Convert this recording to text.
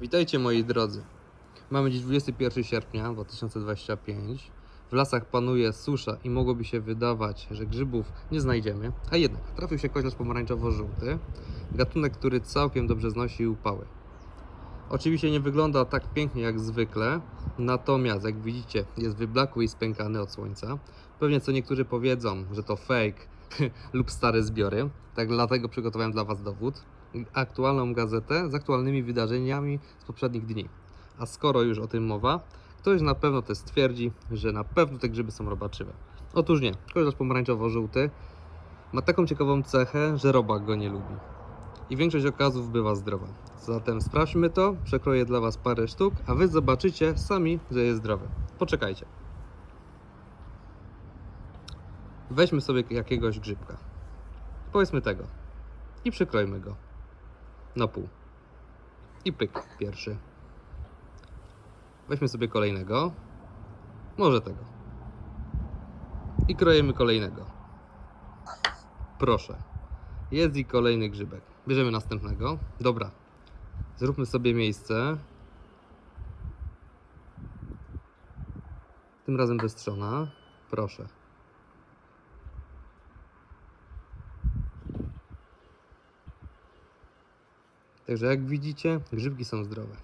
Witajcie moi drodzy. Mamy dziś 21 sierpnia 2025. W lasach panuje susza i mogłoby się wydawać, że grzybów nie znajdziemy, a jednak trafił się koźlarz pomarańczowo-żółty, gatunek, który całkiem dobrze znosi upały. Oczywiście nie wygląda tak pięknie jak zwykle, natomiast jak widzicie jest wyblakły i spękany od słońca. Pewnie co niektórzy powiedzą, że to fake lub stare zbiory, tak dlatego przygotowałem dla Was dowód aktualną gazetę z aktualnymi wydarzeniami z poprzednich dni. A skoro już o tym mowa, ktoś na pewno też stwierdzi, że na pewno te grzyby są robaczywe. Otóż nie, kojarz pomarańczowo-żółty ma taką ciekawą cechę, że robak go nie lubi. I większość okazów bywa zdrowa. Zatem sprawdźmy to, przekroję dla Was parę sztuk, a Wy zobaczycie sami, że jest zdrowy. Poczekajcie. Weźmy sobie jakiegoś grzybka. Powiedzmy tego. I przykrojmy go na pół. I pyk pierwszy. Weźmy sobie kolejnego. Może tego. I krojemy kolejnego. Proszę. Jest i kolejny grzybek. Bierzemy następnego. Dobra. Zróbmy sobie miejsce. Tym razem bez trzona. Proszę. Także jak widzicie, grzybki są zdrowe.